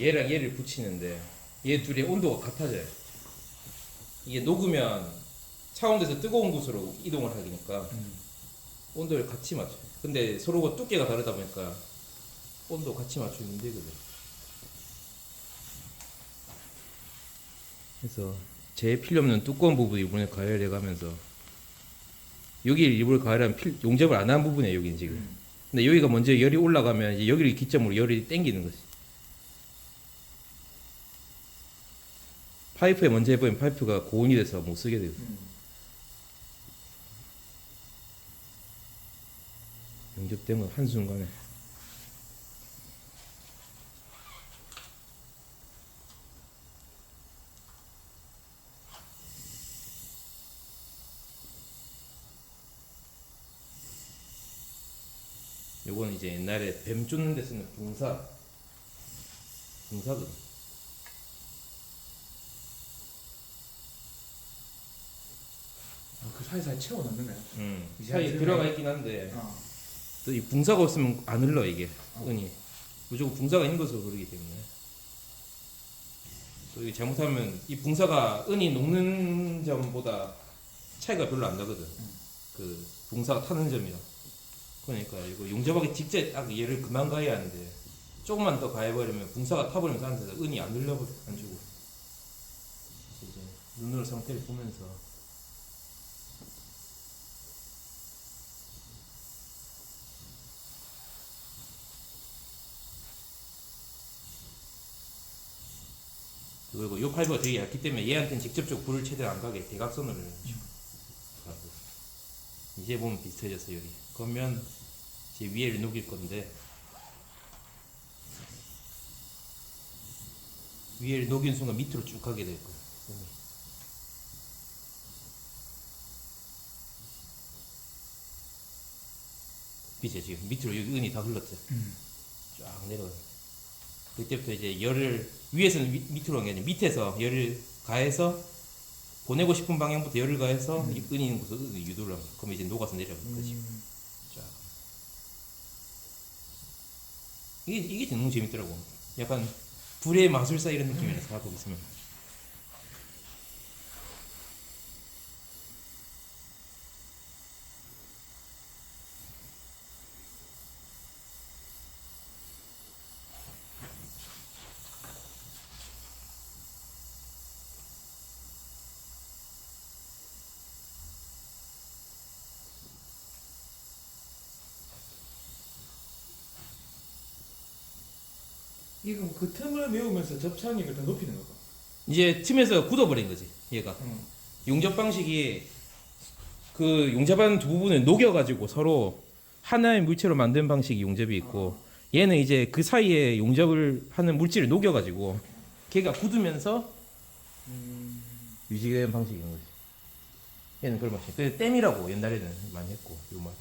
얘랑 얘를 붙이는데 얘 둘의 온도가 같아져요. 이게 녹으면 차온도에서 뜨거운 곳으로 이동을 하니까 온도를 같이 맞춰. 요 근데 서로가 두께가 다르다 보니까 온도 같이 맞추면 힘들거든. 그래서 제일 필요 없는 두꺼운 부분 이번에 가열해 가면서 여기를 일부러 가열하면 필, 용접을 안 한 부분이에요 여기는 지금. 근데 여기가 먼저 열이 올라가면 여기를 기점으로 열이 땡기는 거지. 파이프에 먼저 해보면 파이프가 고온이 돼서 못 쓰게 돼요. 용접되면 한순간에. 요거는 이제 옛날에 뱀 쫓는 데 쓰는 붕사. 붕사거든. 아, 그 사이사이 채워 넣는 거야. 음. 사이에 이제 들어가 있긴 한데 어. 또 이 붕사가 없으면 안 흘러 이게 어. 은이 무조건 붕사가 있는 것으로 그러기 때문에 또 이게 잘못하면 이 붕사가 은이 녹는 점보다 차이가 별로 안 나거든 그 붕사가 타는 점이랑 그러니까 이거 용접하기 직전 딱 얘를 그만 가야 하는데 조금만 더 가해버리면 붕사가 타버리면 상태에서 은이 안 흘러버려 안쪽으로 그래서 이제 눈으로 상태를 보면서 그리고 요 파이버가 되게 얇기 때문에 얘한테는 직접적으로 불을 최대한 안 가게 대각선으로 가고 이제 보면 비슷해졌어 여기 그러면 이제 위에를 녹일 건데 위에를 녹인 순간 밑으로 쭉 가게 될 은이. 빛에 지금 밑으로 여기 은이 다 흘렀죠 음. 쫙 내려가. 그때부터 이제 열을 위에서는 위- 밑으로 간게 아니라 밑에서 열을 가해서 보내고 싶은 방향부터 열을 가해서 이 은이 있는 곳으로 유도를 하면 그러면 이제 녹아서 내려가는 거지. 음. 쫙. 이게 이게 너무 재밌더라고. 약간 불의 마술사 이런 느낌이라서 하고 있으면. 이건 그 틈을 메우면서 접착력을 더 높이는 거고. 이제 틈에서 굳어버린 거지 얘가. 응. 용접 방식이 그 용접하는 두 부분을 녹여가지고 서로 하나의 물체로 만든 방식이 용접이 있고 얘는 이제 그 사이에 용접을 하는 물질을 녹여가지고 걔가 굳으면서 음. 유지된 방식인 거지. 얘는 그런 방식. 그 땜이라고 옛날에는 많이 했고 요 말.